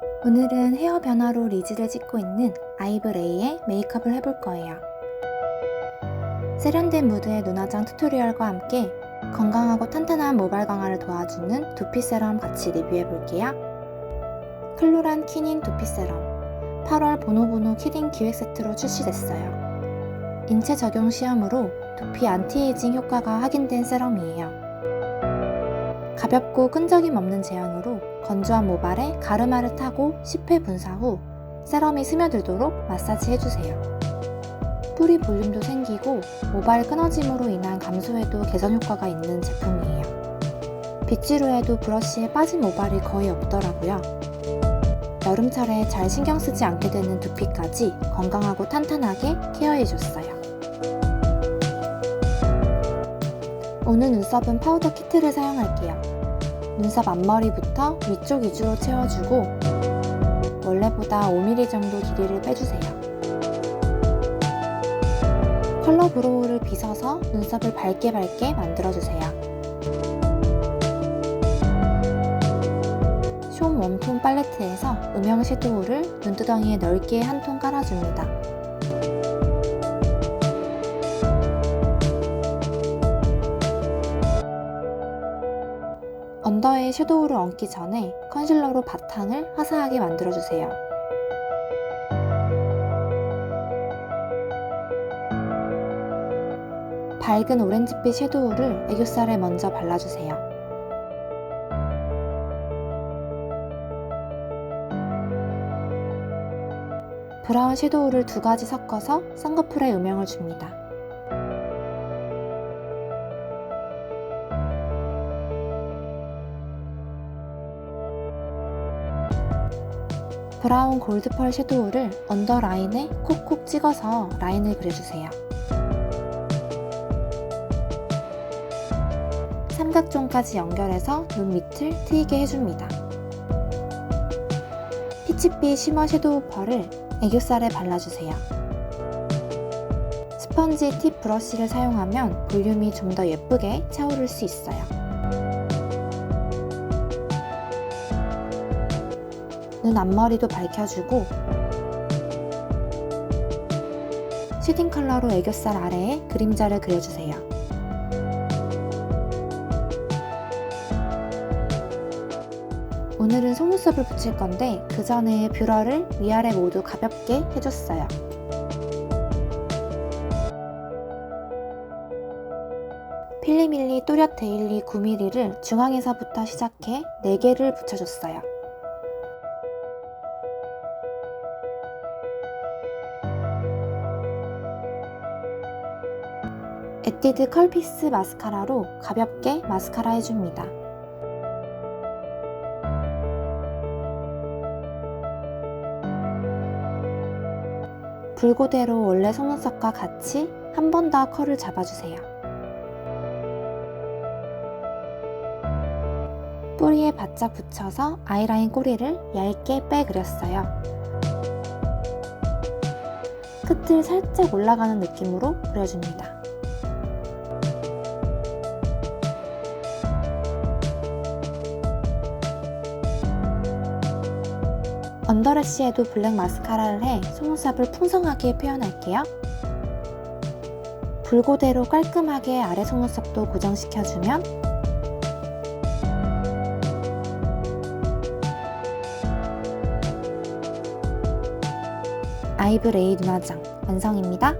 오늘은 헤어 변화로 리즈를 찍고 있는 아이브레이의 메이크업을 해볼 거예요. 세련된 무드의 눈화장 튜토리얼과 함께 건강하고 탄탄한 모발 강화를 도와주는 두피 세럼 같이 리뷰해 볼게요. 클로란 키닌 두피 세럼 8월 보노보노 키링 기획 세트로 출시됐어요. 인체 적용 시험으로 두피 안티에이징 효과가 확인된 세럼이에요. 가볍고 끈적임 없는 제형으로 건조한 모발에 가르마를 타고 10회 분사 후 세럼이 스며들도록 마사지 해주세요. 뿌리 볼륨도 생기고 모발 끊어짐으로 인한 감소에도 개선 효과가 있는 제품이에요. 빗지루에도 브러쉬에 빠진 모발이 거의 없더라고요. 여름철에 잘 신경 쓰지 않게 되는 두피까지 건강하고 탄탄하게 케어해줬어요. 오늘 눈썹은 파우더 키트를 사용할게요. 눈썹 앞머리부터 위쪽 위주로 채워주고 원래보다 5mm 정도 길이를 빼주세요. 컬러 브로우를 빗어서 눈썹을 밝게 밝게 만들어주세요. 숀 웜톤 팔레트에서 음영 섀도우를 눈두덩이에 넓게 한 통 깔아줍니다. 언더에 섀도우를 얹기 전에 컨실러로 바탕을 화사하게 만들어주세요. 밝은 오렌지빛 섀도우를 애교살에 먼저 발라주세요. 브라운 섀도우를 두 가지 섞어서 쌍꺼풀에 음영을 줍니다. 브라운 골드 펄 섀도우를 언더라인에 콕콕 찍어서 라인을 그려주세요. 삼각존까지 연결해서 눈 밑을 트이게 해줍니다. 피치빛 쉬머 섀도우 펄을 애교살에 발라주세요. 스펀지 팁 브러쉬를 사용하면 볼륨이 좀 더 예쁘게 차오를 수 있어요. 눈 앞머리도 밝혀주고 쉐딩 컬러로 애교살 아래에 그림자를 그려주세요. 오늘은 속눈썹을 붙일 건데 그 전에 뷰러를 위아래 모두 가볍게 해줬어요. 필리밀리 또렷 데일리 9mm를 중앙에서부터 시작해 4개를 붙여줬어요. 에뛰드 컬피스 마스카라로 가볍게 마스카라 해줍니다. 불고대로 원래 속눈썹과 같이 한 번 더 컬을 잡아주세요. 뿌리에 바짝 붙여서 아이라인 꼬리를 얇게 빼 그렸어요. 끝을 살짝 올라가는 느낌으로 그려줍니다. 언더래쉬에도 블랙 마스카라를 해 속눈썹을 풍성하게 표현할게요. 불고대로 깔끔하게 아래 속눈썹도 고정시켜주면 아이브레이 눈화장 완성입니다.